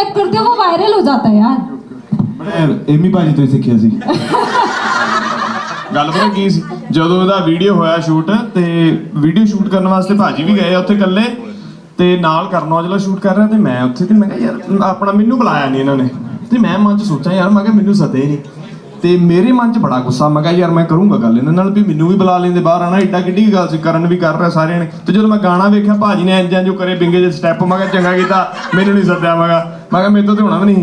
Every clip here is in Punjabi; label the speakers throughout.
Speaker 1: स्टेप करते हो वो वायरल हो जाता है यार
Speaker 2: ਮੈਂ ਐਮੀ ਭਾਜੀ ਤੋਂ ਹੀ ਸਿੱਖਿਆ ਸੀ
Speaker 3: ਗੱਲ ਪਤਾ ਕੀ ਸੀ ਜਦੋਂ ਉਹਦਾ ਵੀਡੀਓ ਹੋਇਆ ਸ਼ੂਟ ਤੇ ਵੀਡੀਓ ਸ਼ੂਟ ਕਰਨ ਵਾਸਤੇ ਭਾਜੀ ਵੀ ਗਏ ਆ ਉੱਥੇ ਇਕੱਲੇ ਤੇ ਨਾਲ ਕਰਨ ਔਜਲਾ ਸ਼ੂਟ ਕਰ ਰਿਹਾ ਤੇ ਮੈਂ ਉੱਥੇ ਤੇ ਮੈਂ ਕਿਹਾ ਯਾਰ ਆਪਣਾ ਮੈਨੂੰ ਬੁਲਾਇਆ ਨਹੀਂ ਇਹਨਾਂ ਨੇ ਤੇ ਮੈਂ ਮਨ ਚ ਸੋਚਾਂ ਯਾਰ ਮੈਂ ਕਿਹਾ ਮੈਨੂੰ ਸੱਦੇ ਨਹੀਂ ਤੇ ਮੇਰੇ ਮਨ ਚ ਬੜਾ ਗੁੱਸਾ ਮੈਂ ਕਿਹਾ ਯਾਰ ਮੈਂ ਕਰੂੰਗਾ ਗੱਲ ਇਹਨਾਂ ਨਾਲ ਵੀ ਮੈਨੂੰ ਵੀ ਬੁਲਾ ਲੈਂਦੇ ਬਾਹਰ ਆਣਾ ਏਡਾ ਕਿੱਡੀ ਕੁ ਗੱਲ ਸੀ ਕਰਨ ਵੀ ਕਰ ਰਿਹਾ ਸਾਰਿਆਂ ਨੇ ਤੇ ਜਦੋਂ ਮੈਂ ਗਾਣਾ ਵੇਖਿਆ ਭਾਜੀ ਨੇ ਇੰਜਾਂ ਜੋ ਕਰੇ ਬਿੰਗੇ ਜਿਹੇ ਸਟੈਪ ਮੈਂ ਕਿਹਾ ਚੰਗਾ ਕੀਤਾ ਮੈਨੂੰ ਨਹੀਂ ਸੱਦਿਆ ਮੈਂ ਕਿਹਾ ਮੈਂ ਕਿਹਾ ਮੇਰੇ ਤੋਂ ਤੇ ਹੋਣਾ ਵੀ ਨਹੀਂ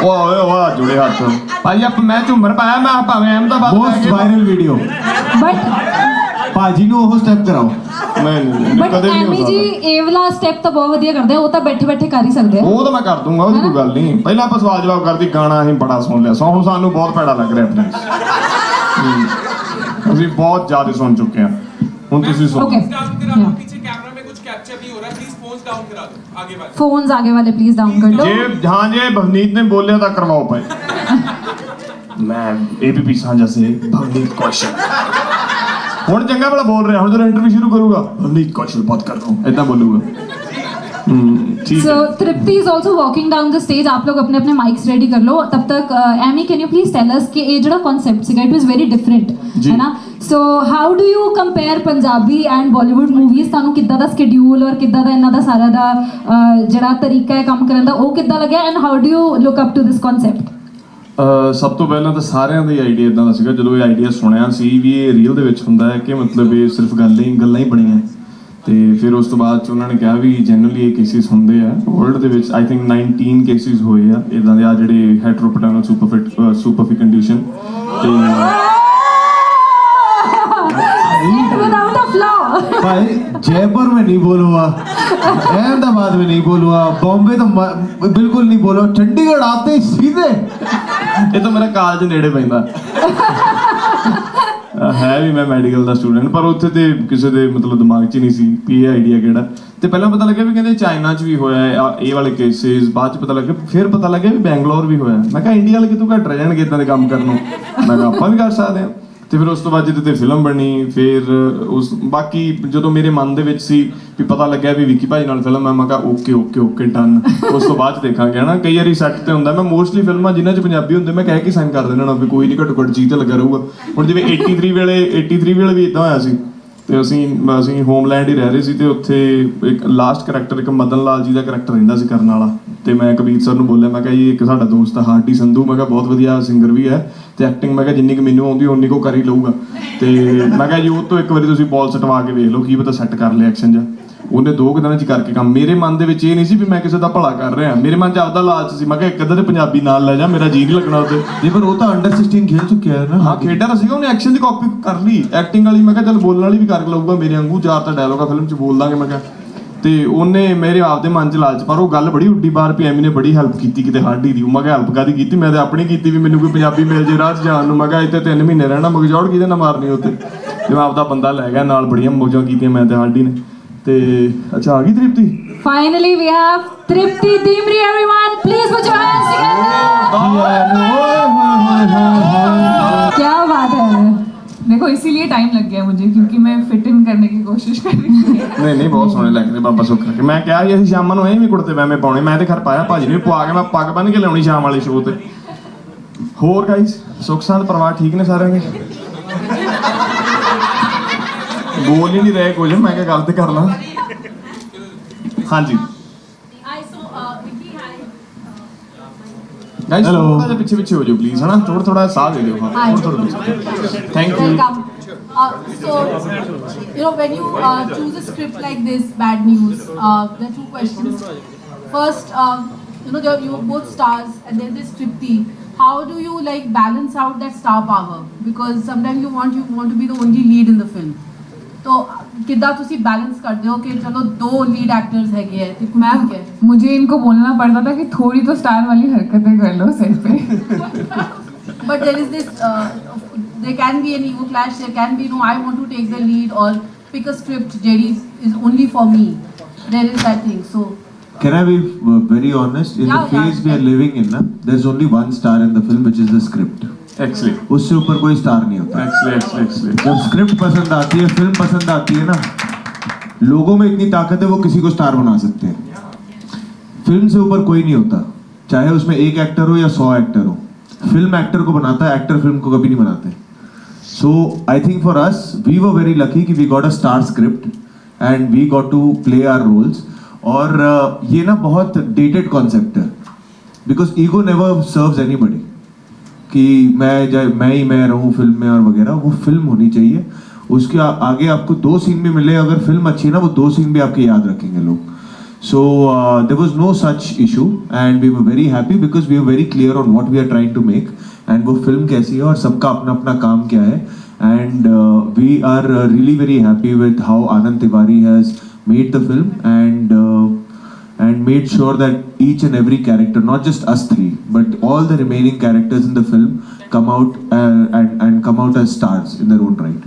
Speaker 3: ਉਹ ਓਏ ਉਹ ਜੁੜੇ ਹੱਥ ਭਾਜੀ ਆਪ ਮੈਂ ਝੁੰਮਰ ਪਾਇਆ ਮੈਂ ਭਾਵੇਂ ਅਹਿਮਦਾਬਾਦ ਲੈ
Speaker 2: most
Speaker 3: K-
Speaker 2: viral video
Speaker 1: but
Speaker 2: ਭਾਜੀ ਨੂੰ ਉਹ ਸਟੈਪ ਕਰਾਓ
Speaker 3: ਮੈਂ ਨਹੀਂ-
Speaker 1: बट
Speaker 3: ਕਦੇ ਵੀ
Speaker 1: ਐਮੀ
Speaker 3: ਨਹੀਂ
Speaker 1: ਜੀ
Speaker 3: ਹੋ ਸਕਦਾ
Speaker 1: ਇਹ ਵਾਲਾ ਸਟੈਪ ਤਾਂ ਬਹੁਤ ਵਧੀਆ ਕਰਦੇ ਆ ਉਹ ਤਾਂ ਬੈਠੇ ਬੈਠੇ ਕਰ ਹੀ ਸਕਦੇ ਆ
Speaker 3: ਉਹ ਤਾਂ ਮੈਂ ਕਰ ਦੂੰਗਾ ਉਹਦੀ ਕੋਈ ਗੱਲ ਨਹੀਂ ਪਹਿਲਾਂ ਆਪਾਂ ਸਵਾਲ ਜਵਾਬ ਕਰਦੀ ਗਾਣਾ ਅਸੀਂ ਬੜਾ ਸੁਣ ਲਿਆ ਸੋ ਹੁਣ ਸਾਨੂੰ ਬਹੁਤ ਭੈੜਾ ਲੱਗ ਰਿਹਾ ਪਲੀਜ਼ ਅਸੀਂ ਬਹੁਤ ਜ਼ਿਆਦਾ ਸੁਣ ਚੁੱਕੇ ਹਾਂ ਹੁਣ ਤੁਸੀਂ ਸੁਣੋ
Speaker 1: ओके
Speaker 4: डाउन करा दो पीछे कैमरा में कुछ कैप्चर नहीं हो रहा प्लीज फोन्स डाउन करा दो आगे बात
Speaker 1: फोन्स आगे वाले प्लीज डाउन कर लो
Speaker 3: ਜੇ ਹਾਂ ਜੇ ਭਵਨੀਤ ਨੇ ਬੋਲਿਆ ਤਾਂ ਕਰਵਾਓ ਭਾਈ ਮੈਂ ਏਬੀਪੀ ਸਾਂਝਾ ਸੇ ਭਵਨੀਤ ਕੌਸ਼ਲ ਹੁਣ ਚੰਗਾ ਭਲਾ ਬੋਲ ਰਿਹਾ ਹੁਣ ਜਦੋਂ ਇੰਟਰਵਿਊ ਸ਼ੁਰੂ ਕਰੂਗਾ ਭਵਨੀਤ ਕੌਸ਼ਲ ਬਾਤ ਕਰ ਰਹਾ ਹੂੰ ਇਦਾਂ ਬੋਲੂਗਾ ਹੂੰ ਠੀਕ
Speaker 1: सो
Speaker 3: ਹੈ
Speaker 1: Tripti is also walking down the stage आप लोग अपने अपने माइक्स रेडी कर लो तब तक Amy can you please tell us कि ये जो कॉन्सेप्ट सीगा इट वाज वेरी डिफरेंट
Speaker 3: जी।
Speaker 1: है ना So how do you compare Punjabi and Bollywood movies ਤੁਹਾਨੂੰ ਕਿੱਦਾਂ ਦਾ ਸ਼ਡਿਊਲ ਔਰ ਕਿੱਦਾਂ ਦਾ ਇਹਨਾਂ ਦਾ ਸਾਰਾ ਦਾ ਜਿਹੜਾ ਤਰੀਕਾ ਹੈ ਕੰਮ ਕਰਨ ਦਾ, ਉਹ ਕਿੱਦਾਂ ਲੱਗਿਆ? And how do you look up to this
Speaker 3: concept ਸਭ ਤੋਂ ਪਹਿਲਾਂ ਤਾਂ ਸਾਰਿਆਂ ਦਾ ਹੀ ਆਈਡੀਆ ਇਦਾਂ ਦਾ ਸੀਗਾ, ਜਦੋਂ ਇਹ ਆਈਡੀਆ ਸੁਣਿਆ ਸੀ ਵੀ ਇਹ ਰੀਅਲ ਦੇ ਵਿੱਚ ਹੁੰਦਾ ਹੈ ਕਿ ਮਤਲਬ ਇਹ ਸਿਰਫ ਗੱਲਾਂ ਹੀ ਗੱਲਾਂ ਹੀ ਬਣੀਆਂ। ਤੇ ਫਿਰ ਉਸ ਤੋਂ ਬਾਅਦ ਚ ਉਹਨਾਂ ਨੇ ਕਿਹਾ ਵੀ ਜਨਰਲੀ ਇਹ ਕੇਸਿਸ ਹੁੰਦੇ ਆ। ਵਰਲਡ ਦੇ ਵਿੱਚ ਆਈ ਥਿੰਕ 19 ਕੇਸਿਸ ਹੋਏ ਆ। ਇਦਾਂ ਦੇ ਆ ਜਿਹੜੇ ਹੈਟਰੋਪੈਟਰਨਲ ਸੁਪਰਫਿਟ ਸੁਪਰਫਿਕ ਕੰਡੀਸ਼ਨ ਤੇ
Speaker 2: भाई जयपुर में नहीं बोलूंगा अहमदाबाद में नहीं बोलूंगा बॉम्बे तो म- बिल्कुल नहीं बोलूंगा चंडीगढ़ आते ही सीधे
Speaker 3: ਇਹ ਤਾਂ ਮੇਰਾ ਕਾਲਜ ਨੇੜੇ ਪੈਂਦਾ ਅਹ ਹੈ ਵੀ ਮੈਂ ਮੈਡੀਕਲ ਦਾ ਸਟੂਡੈਂਟ ਪਰ ਉੱਥੇ ਤੇ ਕਿਸੇ ਦੇ ਮਤਲਬ ਦਿਮਾਗ 'ਚ ਹੀ ਨਹੀਂ ਸੀ ਵੀ ਇਹ ਆਈਡੀਆ ਕਿਹੜਾ ਤੇ ਪਹਿਲਾਂ ਪਤਾ ਲੱਗਿਆ ਵੀ ਕਹਿੰਦੇ ਚਾਈਨਾ 'ਚ ਵੀ ਹੋਇਆ ਹੈ, ਆਹ ਇਹ ਵਾਲੇ ਕੇਸਿਸ ਬਾਅਦ 'ਚ ਪਤਾ ਲੱਗਿਆ ਫਿਰ ਪਤਾ ਲੱਗਿਆ ਵੀ ਬੈਂਗਲੌਰ ਵੀ ਹੋਇਆ ਮੈਂ ਕਿਹਾ ਇੰਡੀਆ ਵਾਲੇ ਕਿਤੋਂ ਘੱਟ ਰਹਿ ਜਾਣਗੇ ਇਦਾਂ ਦੇ ਕੰਮ ਕਰਨ ਨੂੰ ਮੈਂ ਕਿਹਾ ਆਪਾਂ ਵੀ ਕਰ ਸਕਦੇ ਹਾਂ ਤੇ ਫਿਰ ਉਸ ਤੋਂ ਬਾਅਦ ਜਿਹਦੇ ਤੇ ਫਿਲਮ ਬਣੀ, ਫਿਰ ਉਸ, ਬਾਕੀ ਜਦੋਂ ਮੇਰੇ ਮਨ ਦੇ ਵਿੱਚ ਸੀ ਵੀ ਪਤਾ ਲੱਗਿਆ ਵੀ ਵਿੱਕੀ ਭਾਈ ਨਾਲ ਫਿਲਮ ਹੈ, ਮੈਂ ਕਿਹਾ ਓਕੇ ਓਕੇ ਓਕੇ ਡਨ ਉਸ ਤੋਂ ਬਾਅਦ 'ਚ ਦੇਖਾਂਗੇ, ਹਨਾ? ਕਈ ਵਾਰੀ ਸੈੱਟ ਤੇ ਹੁੰਦਾ, ਮੈਂ ਮੋਸਟਲੀ ਫਿਲਮਾਂ ਜਿਨ੍ਹਾਂ 'ਚ ਪੰਜਾਬੀ ਹੁੰਦੇ, ਮੈਂ ਕਹਿ ਕੇ ਸਾਈਨ ਕਰ ਦੇਣਾ ਨਾ ਵੀ ਕੋਈ ਨਹੀਂ ਘੱਟੋ ਘੱਟ ਜੀ ਤੇ ਲੱਗਾ ਰਹੂਗਾ। ਹੁਣ ਜਿਵੇਂ 83 ਵੇਲੇ 83 ਵੇਲੇ ਵੀ ਇਦਾਂ ਹੋਇਆ ਸੀ। ਤੇ ਅਸੀਂ ਅਸੀਂ ਹੋਮਲੈਂਡ ਹੀ ਰਹਿ ਰਹੇ ਸੀ ਤੇ ਉੱਥੇ ਇੱਕ ਲਾਸਟ ਕੈਰੈਕਟਰ ਇੱਕ ਮਦਨ ਲਾਲ ਜੀ ਦਾ ਕੈਰੈਕਟਰ ਰਹਿੰਦਾ ਸੀ ਕਰਨ ਵਾਲਾ ਤੇ ਮੈਂ ਕਬੀਰ ਸਰ ਨੂੰ ਬੋਲਿਆ ਮੈਂ ਕਿਹਾ ਜੀ ਇੱਕ ਸਾਡਾ ਦੋਸਤ ਆ ਹਾਰਡੀ ਸੰਧੂ। ਮੈਂ ਕਿਹਾ ਬਹੁਤ ਵਧੀਆ ਸਿੰਗਰ ਵੀ ਹੈ ਤੇ ਐਕਟਿੰਗ ਮੈਂ ਕਿਹਾ ਜਿੰਨੀ ਕੁ ਮੈਨੂੰ ਆਉਂਦੀ ਉਨੀ ਕੋ ਕਰ ਲਊਗਾ। ਤੇ ਮੈਂ ਕਿਹਾ ਜੀ ਉਹ ਤੋਂ ਇੱਕ ਵਾਰੀ ਤੁਸੀਂ ਬਾਲ ਸਟਵਾ ਕੇ ਵੇਖ ਲਓ ਕੀ ਪਤਾ ਸੈੱਟ ਕਰ ਲਿਆ ਐਕਸ਼ਨ ਜਾਂ। ਉਹਨੇ ਦੋ ਦਿਨਾਂ ਚ ਕਰਕੇ ਕੰਮ। ਮੇਰੇ ਮਨ ਦੇ ਵਿੱਚ ਇਹ ਨਹੀਂ ਸੀ ਵੀ ਮੈਂ ਕਿਸੇ ਦਾ ਭਲਾ ਕਰ ਰਿਹਾ। ਮੇਰੇ ਮਨ ਚ ਆਪਦਾ ਲਾਲਚ ਸੀ। ਮੈਂ ਕਿਹਾ ਇੱਕ ਅੱਧਾ ਤੇ ਪੰਜਾਬੀ ਨਾਲ ਲੈ ਜਾ ਮੇਰਾ ਜੀ ਨਹੀਂ ਲੱਗਣਾ ਉੱਤੇ
Speaker 2: ਜੀ ਪਰ ਉਹ ਤਾਂ ਅੰਡਰ 16 ਖੇਡ ਚੁੱਕਿਆ ਹੈ ਨਾ।
Speaker 3: ਹਾਂ ਖੇਡਿਆ ਤਾਂ ਸੀਗਾ ਉਹਨੇ ਐਕਸ਼ਨ ਦੀ ਕਾਪੀ ਕਰ ਲਈ। ਐਕਟਿੰਗ ਵਾਲੀ ਮੈਂ ਕਿਹਾ ਚੱਲ ਬੋਲਣ ਵਾਲੀ ਵੀ ਕਰ ਲਊਗਾ ਮੇਰੇ ਵਾਂਗੂ। ਚਾਰ ਤਾਂ ਡਾਇਲੋਗ ਆ ਫਿਲਮ ਚ ਬੋਲ ਦਾਂਗੇ ਮੈਂ ਕਿਹਾ। ਤੇ ਉਹਨੇ ਮੇਰੇ ਆਪ ਦੇ ਮਨ 'ਚ ਲਾਲਚ ਪਰ ਉਹ ਗੱਲ ਬੜੀ ਉੱਡੀ ਬਾਰ ਪੀ ਐਮੀ ਨੇ ਬੜੀ ਹੈਲਪ ਕੀਤੀ ਕਿਤੇ ਹਾਡੀ ਦੀ ਉਹ ਮੈਂ ਕਿਹਾ ਹੈਲਪ ਕਾਦੀ ਕੀਤੀ ਮੈਂ ਤੇ ਆਪਣੀ ਕੀਤੀ ਵੀ ਮੈਨੂੰ ਕੋਈ ਪੰਜਾਬੀ ਮਿਲ ਜੇ ਰਾਹ 'ਚ ਜਾਣ ਨੂੰ ਮੈਂ ਕਿਹਾ ਇੱਥੇ 3 ਮਹੀਨੇ ਰਹਿਣਾ ਮਗਜੌੜ ਕਿਹਦੇ ਨਾਲ ਮਾਰਨੀ ਉੱਤੇ ਤੇ ਮੈਂ ਆਪਦਾ ਬੰਦਾ ਲੈ ਗਿਆ ਨਾਲ ਬੜੀਆਂ ਮੌਜਾਂ ਕੀਤੀਆਂ ਮੈਂ ਤੇ ਹਾਡੀ ਨੇ ਤੇ ਅੱਛਾ ਆ ਗਈ Tripti
Speaker 1: finally we have Tripti Dimri everyone please put your hands together क्या बात है
Speaker 5: देखो इसीलिए टाइम लग गया मुझे क्योंकि मैं फिट इन करने की कोशिश कर रही थी
Speaker 3: ਨਹੀਂ ਨਹੀਂ ਬਹੁਤ ਸੋਹਣੇ ਲੱਗਦੇ ਬਾਬਾ ਸੁੱਖ ਕੇ ਮੈਂ ਕਿਹਾ ਸੀ ਅਸੀਂ ਸ਼ਾਮਾਂ ਨੂੰ ਐਵੇਂ ਕੁੜਤੇ ਪਜਾਮੇ ਪਾਉਣੇ ਮੈਂ ਤੇ ਘਰ ਪਾਇਆ ਭਾਜੀ ਨੇ ਵੀ ਪਵਾ ਕੇ ਮੈਂ ਪੱਗ ਬੰਨ ਕੇ ਲਿਆਉਣੀ ਸ਼ਾਮ ਵਾਲੇ ਸ਼ੋਅ ਤੇ ਹੋਰ ਗਾਇਸ ਸੁੱਖ ਸਾਂਦ ਪਰਿਵਾਰ ਠੀਕ ਨੇ ਸਾਰਿਆਂ ਦੇ ਬੋਲ ਹੀ ਨਹੀਂ ਰਹੇ ਕੁਝ ਮੈਂ ਕਿਹਾ ਗੱਲ ਤੇ ਕਰ ਲਾਂ ਹਾਂਜੀ Guys
Speaker 2: Hello.
Speaker 3: ਥੋੜਾ ਜਿਹਾ ਪਿੱਛੇ ਪਿੱਛੇ ਹੋ ਜਾਓ ਪਲੀਜ਼ ਹਨਾ ਥੋੜਾ ਥੋੜਾ ਸਾਹ ਦੇ ਦਿਓ ਹਾਂ ਥੋੜਾ ਥੋੜਾ thank you
Speaker 6: Welcome. Uh, so, you know, when you uh, choose a script like this, Bad News, uh, there are two questions. First, um, you know, there- you're both stars, and then there's Tripti. How do you like balance out that star power? Because sometimes you want you want to be the only lead in the film. तो कितना ਤੁਸੀਂ बैलेंस करते हो कि चलो दो लीड एक्टर्स हैगे हैं तो
Speaker 5: मैम
Speaker 6: ठीक है
Speaker 5: मुझे इनको बोलना पड़ता था कि थोड़ी तो स्टार वाली हरकतें कर लो सेट पे
Speaker 6: But there is this, uh, there can be an ego clash. There can be, no, I want to take the lead or pick a script. Jerry is only for me. There is that thing. So,
Speaker 2: Can I be uh, very honest? In
Speaker 6: Yeah,
Speaker 2: the
Speaker 6: yeah.
Speaker 2: phase we are living in, na, there's only one star in the film, which is the script. उससे ऊपर कोई स्टार नहीं होता।
Speaker 3: Excellent,
Speaker 2: जब स्क्रिप्ट पसंद आती है फ़िल्म पसंद आती है ना लोगों में इतनी ताकत है वो किसी को स्टार बना सकते हैं। फ़िल्म से ऊपर कोई नहीं होता। चाहे उसमें एक एक्टर हो या सौ एक्टर हो फ़िल्म एक्टर को बनाता है एक्टर फ़िल्म को कभी नहीं बनाते। So I think for us we were very lucky कि we got a star script and we got to play our roles और uh, ये ना बहुत डेटेड कॉन्सेप्ट है। Because ego never serves anybody कि मैं जय मैं ही मैं रहूँ फ़िल्म में और वगैरह वो फ़िल्म होनी चाहिए। उसके आ, आगे आपको दो सीन भी मिले अगर फ़िल्म अच्छी ना वो दो सीन भी आपके याद रखेंगे लोग। So there was no such issue and we were very happy because we are very clear on what we are trying to make and वो फ़िल्म कैसी है और सबका अपना अपना काम क्या है। And we are really very happy with how Anand Tiwari has made the film and and made sure that each and every character, not just us three, but all the remaining characters in the film come out uh, and, and come out as stars in their own right.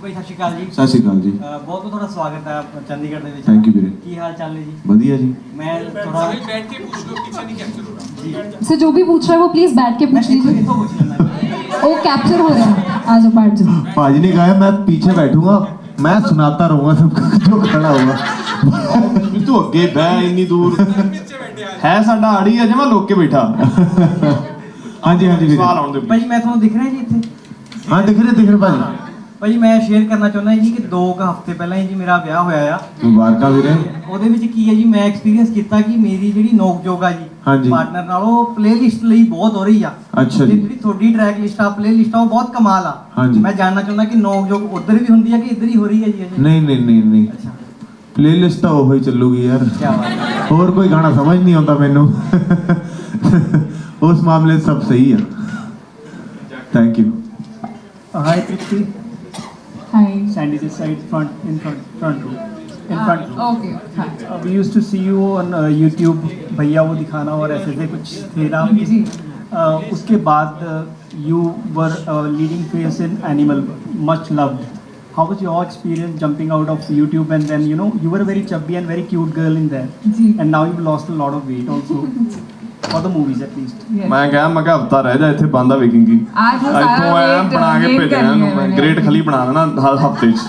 Speaker 7: ਭਾਈ ਸਤਿ ਸ਼੍ਰੀ ਅਕਾਲ ਜੀ
Speaker 2: ਸਤਿ ਸ਼੍ਰੀ ਅਕਾਲ ਜੀ
Speaker 7: ਬਹੁਤ ਬਹੁਤ ਤੁਹਾਡਾ ਸਵਾਗਤ ਹੈ ਚੰਡੀਗੜ੍ਹ ਦੇ ਵਿੱਚ
Speaker 2: ਥੈਂਕ ਯੂ ਵੀਰੇ
Speaker 7: ਕੀ ਹਾਲ ਚਾਲ ਨੇ ਜੀ
Speaker 2: ਵਧੀਆ ਜੀ
Speaker 7: ਮੈਂ ਥੋੜਾ
Speaker 4: ਬੈਠ ਕੇ ਪੁੱਛ ਲਓ ਪਿੱਛੇ ਨਹੀਂ ਕੈਪਚਰ ਹੋ ਰਹਾ ਸਰ
Speaker 7: ਜੋ
Speaker 1: ਵੀ ਪੁੱਛ
Speaker 7: ਰਿਹਾ
Speaker 1: ਉਹ
Speaker 7: ਪਲੀਜ਼
Speaker 1: ਬੈਠ
Speaker 7: ਕੇ ਪੁੱਛ
Speaker 1: ਲੀजिए ਉਹ ਕੈਪਚਰ ਹੋ ਰਿਹਾ ਆ ਜਾਓ ਬੈਠ
Speaker 2: ਜਾਓ ਭਾਜੀ ਨੇ ਕਹਾ ਮੈਂ ਪਿੱਛੇ ਬੈਠੂਗਾ मैं सुनाता रहूंगा सबको जो खड़ा होगा
Speaker 3: ਵੀ ਤੂੰ ਅੱਗੇ ਬਹਿ ਇੰਨੀ ਦੂਰ
Speaker 4: पीछे बैठे आज
Speaker 3: ਹੈ ਸਾਡਾ ਆੜੀ ਆ ਜਮਾ ਲੋਕ ਕੇ ਬੈਠਾ
Speaker 2: हाँ जी हाँ जी
Speaker 3: ਸਵਾਲ
Speaker 2: वीरे
Speaker 3: ਆਉਣ ਦੇ
Speaker 7: ਭਾਈ ਮੈਂ ਤੁਹਾਨੂੰ ਦਿਖ ਰਿਹਾ ਜੀ ਇੱਥੇ
Speaker 2: हाँ दिख रहे दिख रहे भाजी
Speaker 7: ਭਾਈ ਮੈਂ ਸ਼ੇਅਰ ਕਰਨਾ ਚਾਹੁੰਦਾ ਜੀ ਕਿ 2 ਕੁ ਹਫ਼ਤੇ ਪਹਿਲਾਂ ਹੀ ਜੀ ਮੇਰਾ ਵਿਆਹ ਹੋਇਆ ਆ
Speaker 2: मुबारका वीरे
Speaker 7: ਉਹਦੇ ਵਿੱਚ ਕੀ ਹੈ ਜੀ ਮੈਂ ਐਕਸਪੀਰੀਅੰਸ ਕੀਤਾ ਕਿ ਮੇਰੀ ਜਿਹੜੀ ਨੋਕ ਜੋਗ ਆ ਜੀ
Speaker 2: ਹਾਂਜੀ।
Speaker 7: ਪਾਰਟਨਰ ਨਾਲ ਉਹ ਪਲੇਲਿਸਟ ਲਈ ਬਹੁਤ ਹੋ ਰਹੀ ਆ।
Speaker 2: ਅੱਛਾ ਜੀ।
Speaker 7: ਜਿਹੜੀ ਤੁਹਾਡੀ ਟਰੈਕ ਲਿਸਟ ਆ ਪਲੇਲਿਸਟ ਆ ਉਹ ਬਹੁਤ ਕਮਾਲ ਆ।
Speaker 2: ਹਾਂਜੀ।
Speaker 7: ਮੈਂ ਜਾਣਨਾ ਚਾਹੁੰਦਾ ਕਿ ਨੌਕ ਜੋਗ ਉਧਰ ਵੀ ਹੁੰਦੀ ਆ ਕਿ ਇੱਧਰ ਹੀ ਹੋ ਰਹੀ ਹੈ ਜੀ ਇਹ?
Speaker 2: ਨਹੀਂ ਨਹੀਂ ਨਹੀਂ ਨਹੀਂ।
Speaker 7: ਅੱਛਾ।
Speaker 2: ਪਲੇਲਿਸਟ ਤਾਂ ਉਹੀ ਚੱਲੂਗੀ ਯਾਰ।
Speaker 7: ਕੀ ਬਾਤ ਹੈ।
Speaker 2: ਹੋਰ ਕੋਈ ਗਾਣਾ ਸਮਝ ਨਹੀਂ ਆਉਂਦਾ ਮੈਨੂੰ। ਉਸ ਮਾਮਲੇ 'ਚ ਸਭ ਸਹੀ ਆ। Thank you
Speaker 8: hi Priti
Speaker 5: Hi,
Speaker 8: Sandy this side front in front front in front row.
Speaker 5: Okay. Hi.
Speaker 8: Uh, we used to see you on uh, YouTube, भैया वो दिखाना और ऐसे ऐसे कुछ थे ना
Speaker 5: जी।
Speaker 8: uh, उसके बाद you were leading face in Animal much loved. How was your experience jumping out of YouTube and then you know you were a very chubby and very cute girl in there,
Speaker 5: ji.
Speaker 8: and now you've lost a lot of weight also for the movies at least.
Speaker 5: Yes.
Speaker 3: ਮੈਂ ਕਿਹਾ ਮੈਂ ਕਿਹਾ ਹਫਤਾ ਰਹਿ ਜਾ ਇੱਥੇ ਬੰਦਾ ਵੇਖੇਂਗੀ
Speaker 5: आज वो सारा
Speaker 3: ਇੱਥੋਂ ਆਇਆ
Speaker 5: weight
Speaker 3: ਬਣਾ ਕੇ
Speaker 5: gain
Speaker 3: ਭੇਜਿਆ
Speaker 5: कर लिया
Speaker 3: ਇਹਨੂੰ ਮੈਂ
Speaker 5: मैंने।
Speaker 3: ਗ੍ਰੇਟ ਖਲੀ ਬਣਾ ਦੇਣਾ ਹਰ ਹਫਤੇ 'ਚ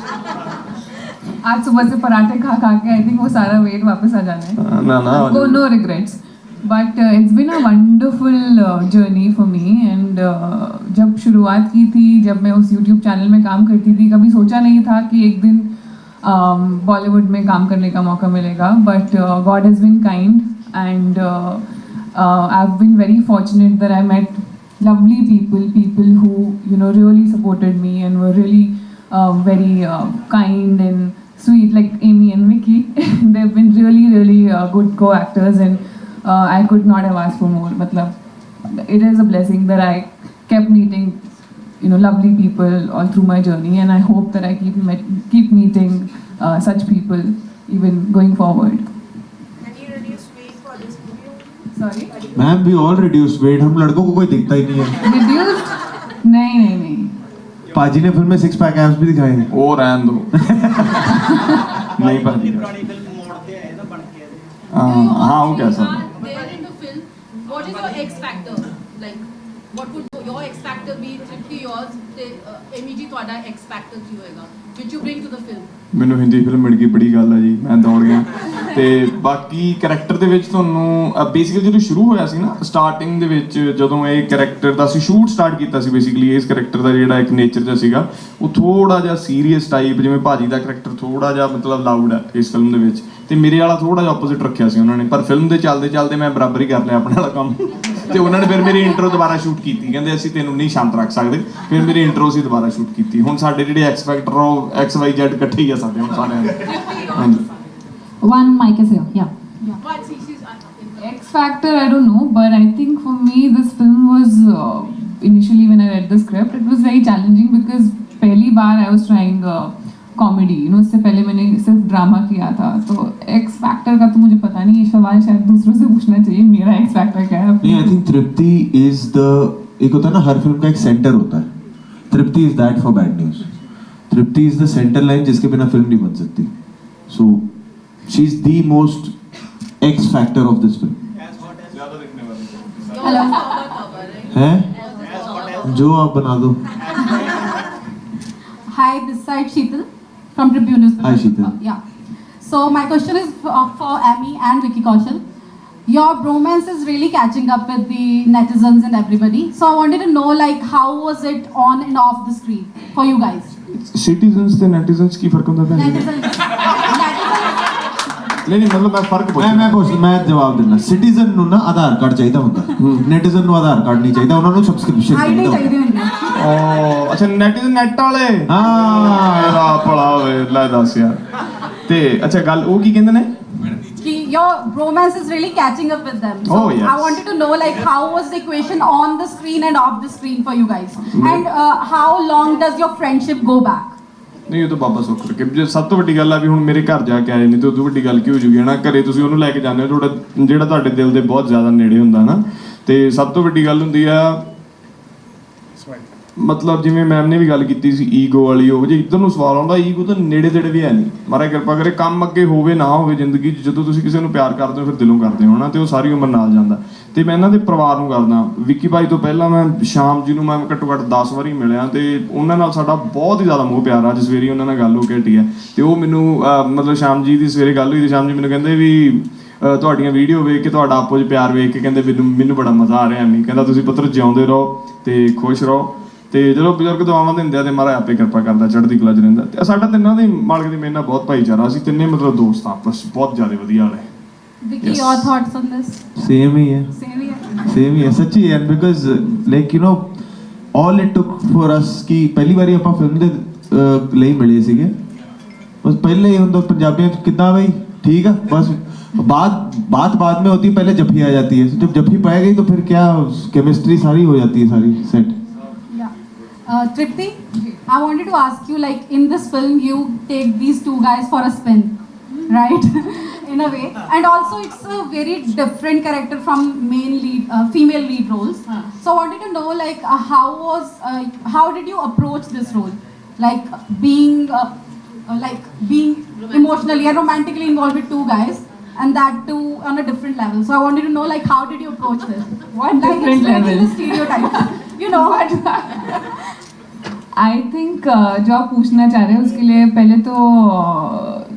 Speaker 5: आज सुबह से पराठे खा खा के आई थिंक वो सारा वेट वापस आ जाना है।
Speaker 3: हाँ, ना ना
Speaker 5: go no regrets but it's been a wonderful journey for me and जब शुरुआत की थी जब मैं उस यूट्यूब चैनल में काम करती थी कभी सोचा नहीं था कि एक दिन um, बॉलीवुड में काम करने का मौका मिलेगा। But God is been kind and I have been very fortunate that I met lovely people people who you know really supported me and were really very kind and sweet, like Amy and Vicky. They've been really, really uh, good co-actors, and uh, I could not have asked for more. Matlab, it is a blessing that I kept meeting, you know, lovely people all through my journey, and I hope that I keep met, keep meeting uh, such people even going forward. Sorry?
Speaker 2: Ma'am we all reduce weight हम लड़कों को कोई दिखता ही नहीं है
Speaker 5: Reduced? नहीं नहीं नहीं
Speaker 2: पाजी ने फिल्म में सिक्स पैक एब्स भी दिखाए हैं
Speaker 3: ओ रहन दो नहीं
Speaker 6: पढ़ती हाँ। वो कैसा What is your X factor? Like, what would your X factor be? Tripti ਤੇ Amy ਜੀ ਤੁਹਾਡਾ X factor ਕੀ ਹੋਏਗਾ? Which you bring to the film?
Speaker 3: ਮੈਨੂੰ ਹਿੰਦੀ ਫਿਲਮ ਮਿਲ ਗਈ, ਬੜੀ ਗੱਲ ਆ ਜੀ, ਮੈਂ ਦੌੜ ਗਿਆ ਤੇ ਬਾਕੀ ਕੈਰੈਕਟਰ ਦੇ ਵਿੱਚ ਤੁਹਾਨੂੰ ਬੇਸਿਕਲੀ ਜਦੋਂ ਸ਼ੁਰੂ ਹੋਇਆ ਸੀ ਨਾ ਸਟਾਰਟਿੰਗ ਦੇ ਵਿੱਚ ਜਦੋਂ ਇਹ ਕੈਰੈਕਟਰ ਦਾ ਸੀ ਸ਼ੂਟ ਸਟਾਰਟ ਕੀਤਾ ਸੀ ਬੇਸਿਕਲੀ ਇਸ ਕੈਰੈਕਟਰ ਦਾ ਜਿਹੜਾ ਇੱਕ ਨੇਚਰ ਜਿਹਾ ਸੀਗਾ, ਉਹ ਥੋੜਾ ਜਿਹਾ ਸੀਰੀਅਸ ਟਾਈਪ ਜਿਵੇਂ ਭਾਜੀ ਦਾ ਕੈਰੈਕਟਰ ਥੋੜਾ ਜਿਹਾ ਮਤਲਬ ਲਾਊਡ ਹੈ ਇਸ ਫਿਲਮ ਦੇ ਵਿੱਚ ਤੇ ਮੇਰੇ ਵਾਲਾ ਥੋੜਾ ਜਿਹਾ ਆਪੋਜ਼ਿਟ ਰੱਖਿਆ ਸੀ ਉਹਨਾਂ ਨੇ, ਪਰ ਫਿਲਮ ਦੇ ਚੱਲਦੇ ਚੱਲਦੇ ਮੈਂ ਬਰਾਬਰ ਹੀ ਕਰ ਲਿਆ ਆਪਣੇ ਵਾਲਾ ਕੰਮ ਤੇ ਉਹਨਾਂ ਨੇ ਫਿਰ ਮੇਰੀ ਇੰਟਰੋ ਦੁਬਾਰਾ ਸ਼ੂਟ ਕੀਤੀ ਕਹਿੰਦੇ ਅਸੀਂ ਤੈਨੂੰ ਨਹੀਂ ਸ਼ਾਂਤ ਰੱਖ ਸਕਦੇ ਫਿਰ ਮੇਰੀ ਇੰਟਰੋ ਸੀ ਦੁਬਾਰਾ ਸ਼ੂਟ ਕੀਤੀ ਹੁਣ ਸਾਡੇ ਜਿਹੜੇ ਐਕਸ ਫੈਕਟਰ ਉਹ ਐਕਸ ਵਾਈ ਜ਼ੈਡ ਇਕੱਠੇ ਹੀ ਆ ਸਾਡੇ ਹੁਣ ਸਾਰਿਆਂ ਦੇ ਹਾਂਜੀ
Speaker 1: one mic is here. Yeah. yeah.
Speaker 6: But she, she's
Speaker 5: X Factor, I don't know, but I think for me this film was uh, initially when I read the script, it was very challenging because fairly bar I was trying. Uh, comedy, you know, इससे पहले मैंने सिर्फ़ ड्रामा किया था। तो X Factor का तो मुझे पता नहीं ये सवाल शायद दूसरों से पूछना चाहिए मेरा X Factor क्या है?
Speaker 2: नहीं I think Tripti is the एक होता है ना हर फ़िल्म का एक सेंटर होता है। Tripti is that for bad news Tripti is the centre line जिसके बिना फ़िल्म नहीं बन सकती। So she is the most X
Speaker 6: factor of this film?
Speaker 2: है? जो आप बना दो।
Speaker 6: Hi, this side Sheetal. from Tribune newspaper.
Speaker 2: Hi, Sheetal.
Speaker 6: Oh, yeah. So my question is for, for Amy and Vicky Kaushal. Your bromance is really catching up with the netizens and everybody. So I wanted to know, like, how was it on and off the screen for you guys?
Speaker 3: Citizens, the netizens की फर्क
Speaker 6: Netizens.
Speaker 3: ਨਹੀਂ ਨਹੀਂ ਮਤਲਬ ਮੈਂ ਫ਼ਰਕ ਪੁੱਛ
Speaker 2: ਮੈਂ ਮੈਂ ਪੁੱਛ ਮੈਂ ਜਵਾਬ ਦਿੰਦਾ ਸਿਟੀਜ਼ਨ ਨੂੰ ਨਾ ਆਧਾਰ ਕਾਰਡ ਚਾਹੀਦਾ ਹੁੰਦਾ ਨੈਟੀਜ਼ਨ ਨੂੰ ਆਧਾਰ ਕਾਰਡ ਨਹੀਂ ਚਾਹੀਦਾ ਉਹਨਾਂ ਨੂੰ ਸਬਸਕ੍ਰਿਪਸ਼ਨ
Speaker 6: ID
Speaker 2: ਚਾਹੀਦਾ
Speaker 6: ਚਾਹੀਦੀ ਹੁੰਦੀ ਹੈ
Speaker 3: ਓ ਅੱਛਾ ਨੈਟੀਜ਼ਨ ਨੈਟ ਵਾਲੇ
Speaker 2: ਹਾਂ
Speaker 3: ਮੇਰਾ ਭਲਾ ਹੋਵੇ ਲੈ ਦੱਸ ਯਾਰ ਤੇ ਅੱਛਾ ਗੱਲ ਉਹ ਕੀ ਕਹਿੰਦੇ ਨੇ
Speaker 6: Ki your bromance is really catching up with them. So
Speaker 3: Oh, yes.
Speaker 6: I wanted to know like how was the equation on the screen and off the screen for you guys? And uh, how long does your friendship go back?
Speaker 3: ਨਹੀਂ ਉਹ ਤਾਂ ਬਾਬਾ ਸੁੱਖ ਕਰਕੇ। ਜੇ ਸਭ ਤੋਂ ਵੱਡੀ ਗੱਲ ਆ ਵੀ ਹੁਣ ਮੇਰੇ ਘਰ ਜਾ ਕੇ ਆਏ ਨਹੀਂ ਤੇ ਉਦੋਂ ਵੱਡੀ ਗੱਲ ਕੀ ਹੋ ਜੂਗੀ ਹਨਾ ਘਰੇ ਤੁਸੀਂ ਉਹਨੂੰ ਲੈ ਕੇ ਜਾਂਦੇ ਹੋ, ਤੁਹਾਡਾ ਜਿਹੜਾ ਤੁਹਾਡੇ ਦਿਲ ਦੇ ਬਹੁਤ ਜ਼ਿਆਦਾ ਨੇੜੇ ਹੁੰਦਾ ਨਾ। ਤੇ ਸਭ ਤੋਂ ਵੱਡੀ ਗੱਲ ਹੁੰਦੀ ਆ, ਮਤਲਬ ਜਿਵੇਂ ਮੈਮ ਨੇ ਵੀ ਗੱਲ ਕੀਤੀ ਸੀ ਈਗੋ ਵਾਲੀ ਉਹ ਜੇ ਇੱਧਰ ਨੂੰ ਸਵਾਲ ਆਉਂਦਾ ਈਗੋ ਤਾਂ ਨੇੜੇ ਤੇੜੇ ਵੀ ਹੈ ਨਹੀਂ। ਮਹਾਰਾਜ ਕਿਰਪਾ ਕਰੇ, ਕੰਮ ਅੱਗੇ ਹੋਵੇ ਨਾ ਹੋਵੇ ਜ਼ਿੰਦਗੀ 'ਚ, ਜਦੋਂ ਤੁਸੀਂ ਕਿਸੇ ਨੂੰ ਪਿਆਰ ਕਰਦੇ ਹੋ, ਫਿਰ ਦਿਲੋਂ ਕਰਦੇ ਹੋ ਨਾ? ਤੇ ਉਹ ਸਾਰੀ ਉਮਰ ਨਾਲ ਜਾਂਦਾ। ਤੇ ਮੈਂ ਇਹਨਾਂ ਦੇ ਪਰਿਵਾਰ ਨੂੰ ਕਰਦਾ। ਵਿੱਕੀ ਭਾਈ ਤੋਂ ਪਹਿਲਾਂ ਮੈਂ ਸ਼ਾਮ ਜੀ ਨੂੰ ਮੈਂ ਘੱਟੋ ਘੱਟ 10 ਵਾਰੀ ਮਿਲਿਆ ਤੇ ਉਹਨਾਂ ਨਾਲ ਸਾਡਾ ਬਹੁਤ ਹੀ ਜ਼ਿਆਦਾ ਮੋਹ ਪਿਆਰ ਆ। ਅੱਜ ਸਵੇਰੇ ਉਹਨਾਂ ਨਾਲ ਗੱਲ ਹੋ ਕੇ ਹਟੀ ਹੈ। ਤੇ ਉਹ ਮੈਨੂੰ ਮਤਲਬ ਸ਼ਾਮ ਜੀ ਦੀ ਸਵੇਰੇ ਗੱਲ ਹੋਈ ਤੇ ਸ਼ਾਮ ਜੀ ਮੈਨੂੰ ਕਹਿੰਦੇ ਵੀ ਤੁਹਾਡੀਆਂ ਵੀਡੀਓ ਵੇਖ ਕੇ ਤੁਹਾਡਾ ਆਪੋ 'ਚ ਪਿਆਰ ਵੇਖ ਕੇ ਕਹਿੰਦੇ ਮੈਨੂੰ ਮੈਨੂੰ ਬੜਾ ਮਜ਼ਾ ਆ ਰਿਹਾ ਐਵੇਂ ਕਹਿੰਦਾ ਤੁਸੀਂ ਪੁੱਤਰ ਜਿਉਂਦੇ ਰਹੋ ਤੇ ਖੁਸ਼ ਰਹੋ। ਤੇ ਜਦੋਂ ਬਜ਼ੁਰਗ ਦੁਆਵਾਂ ਦਿੰਦੇ ਆ ਤੇ ਮਹਾਰਾਜ ਆਪੇ ਕਿਰਪਾ ਕਰਦਾ ਚੜ੍ਹਦੀ ਕਲਾ 'ਚ ਰਹਿੰਦਾ। ਤੇ ਸਾਡਾ ਤਿੰਨਾਂ ਦੇ ਮਾਲਕ ਦੀ ਮੇਰੇ ਨਾਲ ਬਹੁਤ ਭਾਈਚਾਰਾ। ਅਸੀਂ ਤਿੰਨੇ ਮਤਲਬ ਦੋਸਤ ਆ ਆਪਸ ਬਹੁਤ ਜ਼ਿਆਦਾ ਵਧੀਆ ਵਾਲੇ।
Speaker 6: Vicky,
Speaker 3: yes.
Speaker 6: your thoughts on this?
Speaker 2: Same here.
Speaker 6: Same here.
Speaker 2: Same here. सच्ची and because like you know all it took for us कि पहली बारी ਆਪਾਂ ਫਿਲਮ ਦੇ ਲਈ ਮਿਲੇ ਸੀਗੇ बस पहले ही उन पंजाबियों कितना भाई ठीक है बस बात बात बाद में होती है पहले जफी आ जाती है जब जफी पाई गई तो फिर क्या केमिस्ट्री सारी हो जाती है सारी
Speaker 6: set Tripti, I wanted to ask you, like in this film, you take these two guys for a spin, right? in a way, and also it's a very different character from main lead, uh, female lead roles. So I wanted to know, like, uh, how was, uh, how did you approach this role, like being, uh, uh, like being emotionally and romantically involved with two guys. And that too on a different level. So I wanted to know, like, how did you approach this?
Speaker 5: What
Speaker 6: like,
Speaker 5: different
Speaker 6: it's breaking
Speaker 5: level?
Speaker 6: the stereotype. you know what?
Speaker 5: I think जो आप पूछना चाह रहे हैं उसके लिए पहले तो uh,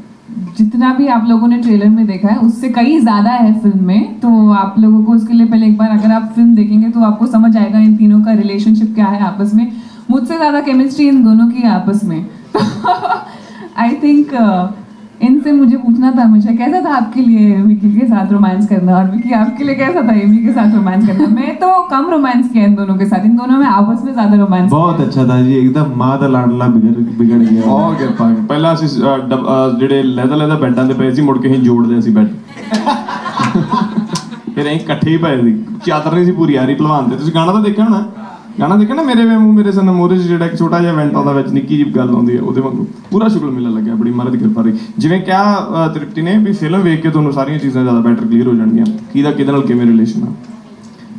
Speaker 5: जितना भी आप लोगों ने ट्रेलर में देखा है, उससे कई ज़्यादा है फ़िल्म में तो आप लोगों को उसके लिए पहले एक बार अगर आप फ़िल्म देखेंगे तो आपको समझ आएगा इन तीनों का रिलेशनशिप क्या है आपस में। मुझसे ज़्यादा केमिस्ट्री इन दोनों की आपस में। आई थिंक इनसे मुझे पूछना था हमेशा कैसा था आपके लिए विकी के साथ रोमांस करना और विकी आपके लिए कैसा था एमी के साथ रोमांस करना मैं तो कम रोमांस किया इन दोनों के साथ इन दोनों में आपस में ज्यादा रोमांस
Speaker 2: बहुत अच्छा था जी एकदम माँ ਦਾ ਲਾਡਲਾ ਬਿਗੜ ਬਿਗੜ ਗਿਆ
Speaker 3: ਬਹੁਤ ਕਿਰਪਾ ਪਹਿਲਾਂ ਅਸੀਂ ਅਹ, ਡੱਬ- ਅਹ, ਜਿਹੜੇ ਲੈਦਾ ਲੈਦਾ ਬੈੱਡਾਂ ਤੇ ਪਏ ਸੀ ਮੁੜ ਕੇ ਅਸੀਂ ਜੋੜਦੇ ਸੀ ਬੈੱਡ ਫਿਰ ਅਸੀਂ ਇਕੱਠੇ ਹੀ ਪਏ ਸੀ ਚਾਦਰ ਨਹੀਂ ਸੀ ਪੂਰੀ ਆ ਰਹੀ ਭਲਵਾਨ ਤੇ ਤੁਸੀਂ ਗਾਣਾ ਤਾਂ ਦੇਖਿਆ ਹੋਣਾ ਗਾਣਾ ਦੇਖਿਆ ਨਾ ਮੇਰੇ ਵੇ ਮੂੰਹ ਮੇਰੇ ਸਨ ਮੋਰੇ 'ਚ ਜਿਹੜਾ ਇੱਕ ਛੋਟਾ ਜਿਹਾ ਇਵੈਂਟ ਆਉਂਦਾ ਵਿੱਚ ਨਿੱਕੀ ਜਿਹੀ ਗੱਲ ਆਉਂਦੀ ਹੈ ਉਹਦੇ ਵਾਂਗੂ ਪੂਰਾ ਸ਼ੁਗਲ ਮੇਲਾ ਲੱਗਿਆ ਬੜੀ ਮਹਾਰਾਜ ਦੀ ਕਿਰਪਾ ਰਹੀ ਜਿਵੇਂ ਕਿਹਾ ਅਹ, ਤ੍ਰਿਪਤੀ ਨੇ ਵੀ ਫਿਲਮ ਵੇਖ ਕੇ ਤੁਹਾਨੂੰ ਸਾਰੀਆਂ ਚੀਜ਼ਾਂ ਜ਼ਿਆਦਾ ਬੈਟਰ ਕਲੀਅਰ ਹੋ ਜਾਣਗੀਆਂ ਕਿਹਦਾ ਕਿਹਦੇ ਨਾਲ ਕਿਵੇਂ ਰਿਲੇਸ਼ਨ ਆ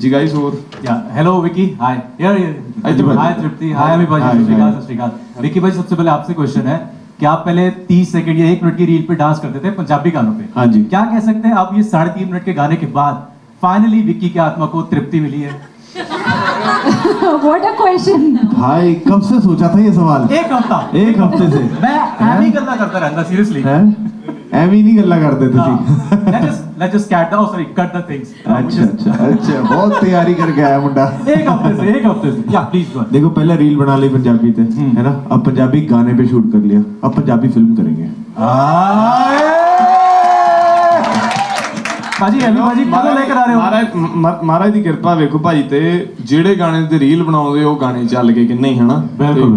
Speaker 3: ਜੀ ਗਾਈਸ ਹੋਰ
Speaker 9: Yeah. Hello, Vicky. Hi. Yeah, yeah.
Speaker 3: Hi, Tripti.
Speaker 9: Hi, Tripti. Hi, Amit भाई.
Speaker 2: Hi,
Speaker 9: सत श्री अकाल,
Speaker 2: hi.
Speaker 9: सत श्री अकाल. विकी भाई सबसे पहले आपसे क्वेश्चन है कि आप पहले 30 सेकंड या एक मिनट की रील पे डांस करते थे पंजाबी गानों पे
Speaker 2: हाँ जी।
Speaker 9: क्या कह सकते हैं अब ये साढ़े तीन मिनट के गाने के बाद फाइनली विक्की की आत्मा को तृप्ति मिली है
Speaker 1: What a question!
Speaker 2: भाई कब से सोचा था ये सवाल?
Speaker 9: एक हफ़्ता।
Speaker 2: एक हफ़्ते से।
Speaker 9: मैं एम ही गल्ला करता रहता सीरियसली
Speaker 2: हैं? एम ही नहीं गल्ला करते थे
Speaker 9: ठीक let's let's just cat the sorry cut the things
Speaker 2: अच्छा अच्छा अच्छा बहुत तैयारी करके आया मुंडा।
Speaker 9: एक हफ़्ते से एक हफ़्ते से। या प्लीज़ गो
Speaker 2: देखो पहले रील बना ली पंजाबी पे हम्म। है ना? अब पंजाबी गाने पे शूट कर लिया। अब पंजाबी फ़िल्म करेंगे।
Speaker 9: ਭਾਜੀ ਐਵੇਂ ਭਾਜੀ ਕਦੋਂ ਲੈ ਕੇ ਰਹੇ ਹੋ।
Speaker 3: ਮਹਾਰਾਜ ਮਹਾਰਾਜ ਦੀ ਕਿਰਪਾ ਵੇਖੋ ਭਾਜੀ ਤੇ ਜਿਹੜੇ ਗਾਣੇ ਤੇ ਰੀਲ ਬਣਾਉਂਦੇ ਉਹ ਗਾਣੇ ਚੱਲ ਗਏ ਕਿ ਨਹੀਂ ਹਨਾ?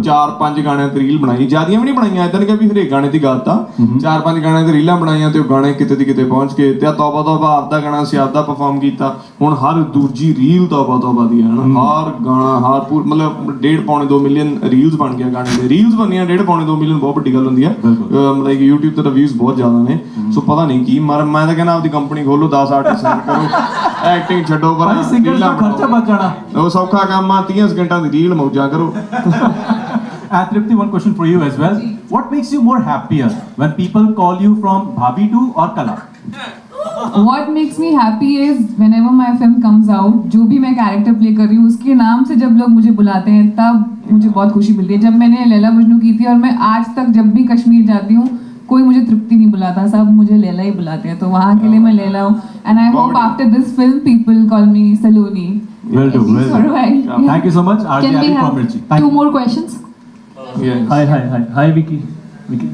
Speaker 3: ਚਾਰ ਪੰਜ ਗਾਣਿਆਂ ਤੇ ਰੀਲ ਬਣਾਈ ਜਿਆਦੀਆਂ ਵੀ ਨਹੀਂ ਬਣਾਈਆਂ ਇਦਾਂ ਕਿ ਵੀ ਹਰੇਕ ਗਾਣੇ ਦੀ ਗੱਲ ਤਾਂ। ਚਾਰ ਪੰਜ ਗਾਣਿਆਂ ਤੇ ਰੀਲਾਂ ਬਣਾਈਆਂ ਤੇ ਉਹ ਗਾਣੇ ਕਿਤੇ ਦੀ ਕਿਤੇ ਪਹੁੰਚ ਗਏ ਤੇ ਆ ਤੌਬਾ ਤੌਬਾ ਆਪਦਾ ਗਾਣਾ ਸੀ ਆਪਦਾ ਪਰਫਾਰਮ ਕੀਤਾ। ਹੁਣ ਹਰ ਦੂਜੀ ਰੀਲ ਤੋਬਾ ਤੋਬਾ ਦੀ ਹੈ ਨਾ ਹਰ ਗਾਣਾ ਹਰ ਪੂਰ ਮਤਲਬ ਡੇਢ ਪੌਣੇ 2 ਮਿਲੀਅਨ ਰੀਲਸ ਬਣ ਗਿਆ ਗਾਣੇ ਦੇ। ਰੀਲਸ ਬਣੀਆਂ ਡੇਢ ਪੌਣੇ 2 ਮਿਲੀਅਨ ਬਹੁਤ ਵੱਡੀ ਗੱਲ ਹੁੰਦੀ ਹੈ। ਮਤਲਬ ਕਿ YouTube ਤੇ ਰਿਵਿਊਜ਼ ਬਹੁਤ ਜ਼ਿਆਦਾ ਨੇ। ਸੋ ਪਤਾ ਨਹੀਂ ਕੀ ਮਰ ਮੈਂ ਤਾਂ ਕਹਿੰਦਾ ਆਪਦੀ ਕੰਪਨੀ ਖੋਲੋ 10 ਆਰਟਿਸਟ ਸਾਈਨ ਕਰੋ ਐਕਟਿੰਗ ਛੱਡੋ ਪਰ
Speaker 9: ਸਿੰਗਲ ਦਾ ਖਰਚਾ ਬਚ ਜਾਣਾ।
Speaker 3: ਉਹ ਸੌਖਾ ਕੰਮ ਆ 30 ਸਕਿੰਟਾਂ ਦੀ ਰੀਲ ਮੌਜਾਂ ਕਰੋ।
Speaker 9: Uh, Tripti, one question for you as well. What makes you more happier when people call you from Bhabi to or Kala?
Speaker 5: What makes me happy is whenever my film comes out, जो भी मैं कैरेक्टर प्ले कर रही हूँ उसके नाम से जब लोग मुझे बुलाते हैं तब मुझे बहुत खुशी मिलती है जब मैंने लैला मजनू की थी और मैं आज तक जब भी कश्मीर जाती हूँ कोई मुझे तृप्ति नहीं बुलाता सब मुझे लेला ही बुलाते हैं तो वहाँ के लिए मैं लेला हूँ and I hope after this film people call me Saloni
Speaker 9: Well done, well done. Thank you so much,
Speaker 1: Can we have two more questions?
Speaker 8: Hi, hi, hi. Hi, Vicky. Vicky.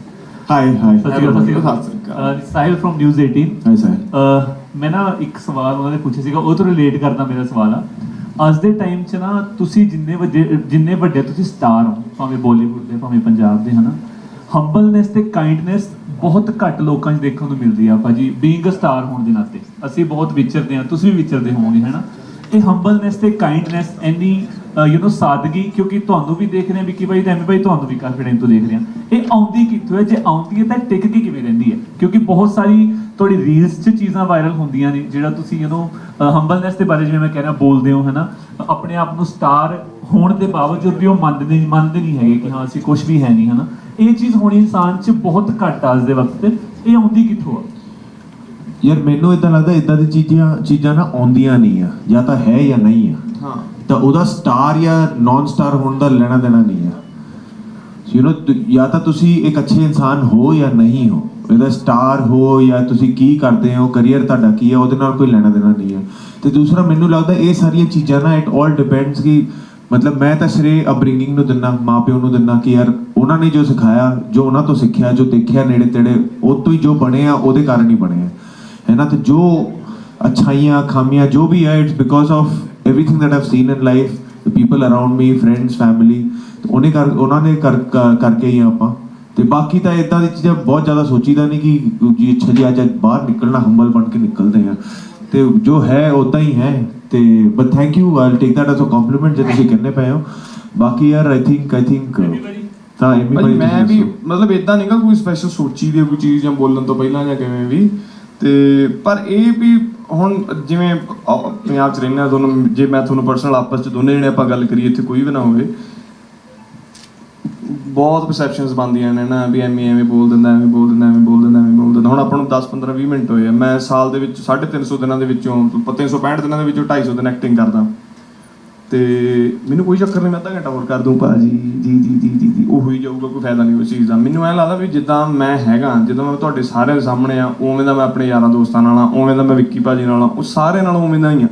Speaker 2: Hi hi
Speaker 9: ਸਤਿ ਸ਼੍ਰੀ ਅਕਾਲ, ਸਤਿ ਸ਼੍ਰੀ ਅਕਾਲ। ਅਹ, Sahil from News 18
Speaker 2: hi sir
Speaker 9: ਅਹ, ਮੈਂ ਨਾ ਇੱਕ ਸਵਾਲ ਉਹਨਾਂ ਨੇ ਪੁੱਛਿਆ ਸੀਗਾ ਉਹ ਤੋਂ ਰਿਲੇਟ ਕਰਦਾ ਮੇਰਾ ਸਵਾਲ ਆ। ਅੱਜ ਦੇ ਟਾਈਮ 'ਚ ਨਾ ਤੁਸੀਂ ਜਿੰਨੇ ਵੱਡੇ ਜਿੰਨੇ ਵੱਡੇ ਤੁਸੀਂ ਸਟਾਰ ਹੋ ਭਾਵੇਂ ਬਾਲੀਵੁੱਡ ਦੇ ਭਾਵੇਂ ਪੰਜਾਬ ਦੇ ਹਨਾ ਹੰਬਲਨੈਸ ਤੇ ਕਾਈਂਡਨੈਸ ਬਹੁਤ ਘੱਟ ਲੋਕਾਂ 'ਚ ਦੇਖਣ ਨੂੰ ਮਿਲਦੀ ਆ ਭਾਜੀ। ਬੀਇੰਗ ਅ ਸਟਾਰ ਹੋਣ ਦੇ ਨਾਤੇ ਅਸੀਂ ਬਹੁਤ ਵਿਚਰਦੇ ਆ ਤੁਸੀਂ ਵੀ ਵਿਚਰਦੇ ਹੋਵੋਗੇ ਹਨਾ। ਇਹ ਹੰਬਲਨੈਸ ਤੇ ਕਾਈਂਡਨੈਸ ਇੰਨੀ ਯੂ نو ਸਾਦਗੀ ਕਿਉਂਕਿ ਤੁਹਾਨੂੰ ਵੀ ਦੇਖ ਰਹੇ ਆ ਵਿੱਕੀ ਭਾਈ ਤੇ ਐਮੀ ਭਾਈ ਤੁਹਾਨੂੰ ਵੀ ਕਾਫੀ ਟਾਈਮ ਤੋਂ ਦੇਖ ਰਹੇ ਆ ਇਹ ਆਉਂਦੀ ਕਿੱਥੋਂ ਹੈ ਜੇ ਆਉਂਦੀ ਹੈ ਤਾਂ ਟਿਕ ਕੇ ਕਿਵੇਂ ਰਹਿੰਦੀ ਹੈ ਕਿਉਂਕਿ ਬਹੁਤ ਸਾਰੀ ਤੁਹਾਡੀ ਰੀਲਸ 'ਚ ਚੀਜ਼ਾਂ ਵਾਇਰਲ ਹੁੰਦੀਆਂ ਨੇ ਜਿਹੜਾ ਤੁਸੀਂ ਯੂ نو ਹੰਬਲਨੈਸ ਦੇ ਬਾਰੇ ਜਿਵੇਂ ਮੈਂ ਕਹਿ ਰਿਹਾ ਬੋਲਦੇ ਹੋ ਹਨਾ ਆਪਣੇ ਆਪ ਨੂੰ ਸਟਾਰ ਹੋਣ ਦੇ ਬਾਵਜੂਦ ਵੀ ਉਹ ਮੰਨਦੇ ਨਹੀਂ ਮੰਨਦੇ ਨਹੀਂ ਹੈਗੇ ਕਿ ਹਾਂ ਅਸੀਂ ਕੁਝ ਵੀ ਹੈ ਨਹੀਂ ਹਨਾ ਇਹ ਚੀਜ਼ ਹੋਣੀ ਇਨਸਾਨ 'ਚ ਬਹੁਤ ਘੱਟ ਆ ਅੱਜ ਦੇ ਵਕਤ ਤੇ ਇਹ ਆਉਂਦੀ ਕਿੱਥੋਂ ਆ
Speaker 2: ਯਾਰ ਮੈਨੂੰ ਇਦਾਂ ਲੱਗਦਾ ਇਦਾਂ ਦੀ ਚੀਜ਼ਾਂ ਚੀਜ਼ਾਂ ਨਾ ਆਉਂਦੀਆਂ ਨਹੀਂ ਆ ਜਾਂ ਤਾਂ ਹੈ ਜਾਂ ਨਹੀਂ ਆ
Speaker 3: ਹਾਂ
Speaker 2: ਤਾਂ ਉਹਦਾ ਸਟਾਰ ਜਾਂ ਨਾਨ ਸਟਾਰ ਹੋਣ ਦਾ ਲੈਣਾ ਦੇਣਾ ਨਹੀਂ ਹੈ ਯੂ نو ਜਾਂ ਤਾਂ ਤੁਸੀਂ ਇੱਕ ਅੱਛੇ ਇਨਸਾਨ ਹੋ ਜਾਂ ਨਹੀਂ ਹੋ, ਇਹਦਾ ਸਟਾਰ ਹੋ ਜਾਂ ਤੁਸੀਂ ਕੀ ਕਰਦੇ ਹੋ ਕੈਰੀਅਰ ਤੁਹਾਡਾ ਕੀ ਹੈ ਉਹਦੇ ਨਾਲ ਕੋਈ ਲੈਣਾ ਦੇਣਾ ਨਹੀਂ ਹੈ ਤੇ ਦੂਸਰਾ, ਮੈਨੂੰ ਲੱਗਦਾ ਇਹ ਸਾਰੀਆਂ ਚੀਜ਼ਾਂ ਨਾ ਇਟ ਆਲ ਡਿਪੈਂਡਸ ਕਿ ਮਤਲਬ ਮੈਂ ਤਾਂ ਸ਼ਰੇ ਅਪਬ੍ਰਿੰਗਿੰਗ ਨੂੰ ਦਿੰਨਾ, ਮਾਪਿਓ ਨੂੰ ਦਿੰਨਾ ਕਿ ਯਾਰ ਉਹਨਾਂ ਨੇ ਜੋ ਸਿਖਾਇਆ, ਜੋ ਉਹਨਾਂ ਤੋਂ ਸਿੱਖਿਆ, ਜੋ ਦੇਖਿਆ ਨੇੜੇ ਤੇੜੇ ਉਹ ਤੋਂ ਹੀ ਜੋ ਬਣੇ ਆ, ਉਹਦੇ ਕਾਰਨ ਹੀ ਬਣੇ ਆ। ਹੈ ਨਾ? ਤੇ ਜੋ ਅੱਛਾਈਆਂ, ਖਾਮੀਆਂ, ਜੋ ਵੀ ਹੈ it's because of everything that I've seen in life, the people around me, friends, family, ਉਹਨੇ ਕਰ ਉਹਨਾਂ ਨੇ ਕਰ ਕਰਕੇ ਹੀ ਆਪਾਂ। ਤੇ ਬਾਕੀ ਤਾਂ ਇਦਾਂ ਦੀ ਚੀਜ਼ਾਂ ਬਹੁਤ ਜ਼ਿਆਦਾ ਸੋਚੀਦਾ ਨਹੀਂ ਕਿ ਜੀ ਅੱਛਾ ਜੀ ਅੱਜ ਬਾਹਰ ਨਿਕਲਣਾ ਹੰਬਲ ਬਣ ਕੇ ਨਿਕਲਦੇ ਆ ਤੇ ਜੋ ਹੈ ਉਦਾਂ ਹੀ ਹੈ। ਤੇ but thank you I take that as uh compliment ਜੇ ਤੁਸੀਂ ਕਹਿੰਦੇ ਪਏ ਹੋ। ਬਾਕੀ ਯਾਰ ਆਈ ਥਿੰਕ ਆਈ ਥਿੰਕ ਤਾਂ ਐਵਰੀਬਾਡੀ
Speaker 3: ਮੈਂ ਵੀ ਮਤਲਬ ਇਦਾਂ ਨਹੀਂਗਾ ਕੋਈ ਸਪੈਸ਼ਲ ਸੋਚੀ ਦੀ ਕੋਈ ਚੀਜ਼ ਜਾਂ ਬੋਲਣ ਤੋਂ ਪਹਿਲਾਂ ਜਾਂ ਕਿਵੇਂ ਵੀ। ਤੇ ਪਰ ਇਹ ਵੀ ਹੁਣ ਜਿਵੇਂ, ਅ- ਪੰਜਾਬ ਚ ਰਹਿੰਦੇ ਆ, ਤੁਹਾਨੂੰ, ਜੇ ਮੈਂ ਤੁਹਾਨੂੰ ਪਰਸਨਲ ਆਪਸ ਚ ਦੋਨੇ ਜਣੇ ਆਪਾਂ ਗੱਲ ਕਰੀਏ, ਇੱਥੇ ਕੋਈ ਵੀ ਨਾ ਹੋਵੇ, ਬਹੁਤ ਪਰਸੈਪਸ਼ਨਸ ਬਣਦੀਆਂ ਨੇ ਨਾ, ਵੀ ਐਵੇਂ ਐਵੇਂ ਬੋਲ ਦਿੰਦਾ, ਐਵੇਂ ਬੋਲ ਦਿੰਦਾ, ਐਵੇਂ ਬੋਲ ਦਿੰਦਾ, ਐਵੇਂ ਬੋਲ ਦਿੰਦਾ। ਹੁਣ ਆਪਾਂ ਨੂੰ 10 15 20 ਮਿੰਟ ਹੋਏ ਆ, ਮੈਂ ਸਾਲ ਦੇ ਵਿੱਚ 350 ਦਿਨਾਂ ਦੇ ਵਿੱਚੋਂ 365 ਦਿਨਾਂ ਦੇ ਵਿੱਚੋਂ 250 ਦਿਨ ਐਕਟਿੰਗ ਕਰਦਾ। ਤੇ ਮੈਨੂੰ ਕੋਈ ਚੱਕਰ ਨਹੀਂ, ਮੈਂ ਅੱਧਾ ਘੰਟਾ ਹੋਰ ਕਰ ਦੂੰ ਭਾਜੀ, ਜੀ ਜੀ ਜੀ ਜੀ ਜੀ, ਉਹ ਹੋਈ ਜਾਊਗਾ, ਕੋਈ ਫਾਇਦਾ ਨਹੀਂ ਉਸ ਚੀਜ਼ ਦਾ। ਮੈਨੂੰ ਐਂ ਲੱਗਦਾ ਵੀ ਜਿੱਦਾਂ ਮੈਂ ਹੈਗਾ, ਜਿੱਦਾਂ ਮੈਂ ਤੁਹਾਡੇ ਸਾਰਿਆਂ ਦੇ ਸਾਹਮਣੇ ਆ, ਉਵੇਂ ਦਾ ਮੈਂ ਆਪਣੇ ਯਾਰਾਂ ਦੋਸਤਾਂ ਨਾਲ ਆ, ਉਵੇਂ ਦਾ ਮੈਂ ਵਿੱਕੀ ਭਾਜੀ ਨਾਲ ਆ, ਉਹ ਸਾਰੇ ਨਾਲ ਉਵੇਂ ਦਾ ਹੀ ਆ।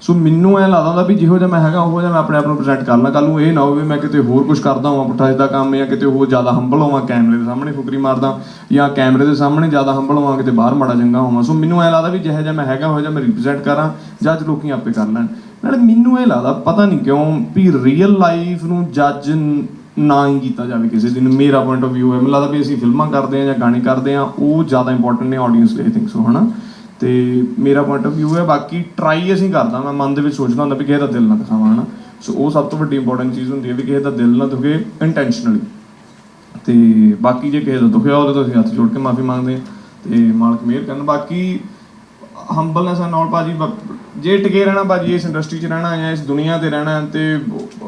Speaker 3: ਸੋ ਮੈਨੂੰ ਐਂ ਲੱਗਦਾ ਵੀ ਜਿਹੋ ਜਿਹਾ ਮੈਂ ਹੈਗਾ, ਉਹੋ ਜਿਹਾ ਮੈਂ ਆਪਣੇ ਆਪ ਨੂੰ ਪ੍ਰੈਜ਼ੈਂਟ ਕਰਨਾ ਕੱਲ ਨੂੰ ਇਹ ਨਾ ਹੋਵੇ ਮੈਂ ਕਿਤੇ ਹੋਰ ਕੁਝ ਕਰਦਾ ਹਾਂ ਪੁੱਠਾ ਜਿਹਾ ਕੰਮ ਜਾਂ ਕਿਤੇ ਹੋਰ ਜ਼ਿਆਦਾ ਹੰਬਲ ਹੋਵਾਂ, ਕੈਮਰੇ ਦੇ ਸਾਹਮਣੇ ਫੁਕਰੀ ਮਾਰਦਾ ਜਾਂ ਕੈਮਰੇ ਦੇ ਸਾਹਮਣੇ ਜ਼ਿਆਦਾ ਹੰਬਲ ਹੋਵਾਂ, ਕਿਤੇ ਬਾਹਰ ਮਾੜਾ ਚੰਗਾ ਹੋਵਾਂ। ਸੋ ਮੈਨੂੰ ਐਂ ਲੱਗਦਾ ਵੀ ਜਿਹੋ ਜਿਹਾ ਮੈਂ ਹੈਗਾ, ਉਹ ਜਿਹਾ ਮੈਂ ਰਿਪਰੈਜ਼ੈਂਟ ਕਰਾਂ ਜੱਜ ਲੋਕੀ ਆਪੇ ਕਰ ਲੈਣ। ਨਾਲੇ ਮੈਨੂੰ ਇਹ ਲੱਗਦਾ, ਪਤਾ ਨਹੀਂ ਕਿਉਂ, ਵੀ ਰੀਅਲ ਲਾਈਫ ਨੂੰ ਜੱਜ ਨਾ ਹੀ ਕੀਤਾ ਜਾਵੇ ਕਿਸੇ ਦਿਨ, ਮੇਰਾ ਪੁਆਇੰਟ ਆਫ View ਹੈ। ਮੈਨੂੰ ਲੱਗਦਾ ਵੀ ਅਸੀਂ ਫਿਲਮਾਂ ਕਰਦੇ ਆ ਜਾਂ ਗਾਣੇ ਕਰਦੇ ਆ ਉਹ ਜ਼ਿਆਦਾ ਇੰਪੋਰਟੈਂਟ ਨੇ ਆਡੀਅנס ਲਈ ਥਿੰਕ ਸੋ ਹਨਾ? ਤੇ ਮੇਰਾ ਪੁਆਇੰਟ ਆਫ View ਹੈ, ਬਾਕੀ ਟਰਾਈ ਅਸੀਂ ਕਰਦਾ ਮੈਂ ਮਨ ਦੇ ਵਿੱਚ ਸੋਚਦਾ ਹੁੰਦਾ ਵੀ ਕਿਸੇ ਦਾ ਦਿਲ ਨਾ ਦਿਖਾਵਾਂ, ਹਨਾ? ਸੋ ਉਹ ਸਭ ਤੋਂ ਵੱਡੀ ਇੰਪੋਰਟੈਂਟ ਚੀਜ਼ ਹੁੰਦੀ ਹੈ ਵੀ ਕਿਸੇ ਦਾ ਦਿਲ ਨਾ ਦੁਖੇ ਇੰਟੈਂਸ਼ਨਲੀ ਤੇ ਬਾਕੀ ਜੇ ਕਿਸੇ ਦਾ ਦੁਖਿਆ ਉਹਦੇ ਤੋਂ ਅਸੀਂ ਹੱਥ ਜੋੜ ਕੇ ਮਾਫੀ ਮੰਗਦੇ ਹਾਂ। ਤੇ ਮਾਲਕ ਮਿਹਰ ਕਰਨ। ਬਾਕੀ ਹੰਬਲਨੈਸ ਐਂਡ ਆਲ ਭਾਜੀ, ਬ- ਜੇ ਟਿਕੇ ਰਹਿਣਾ ਭਾਜੀ ਇਸ ਇੰਡਸਟਰੀ 'ਚ ਰਹਿਣਾ ਜਾਂ ਇਸ ਦੁਨੀਆ ਤੇ ਰਹਿਣਾ ਤੇ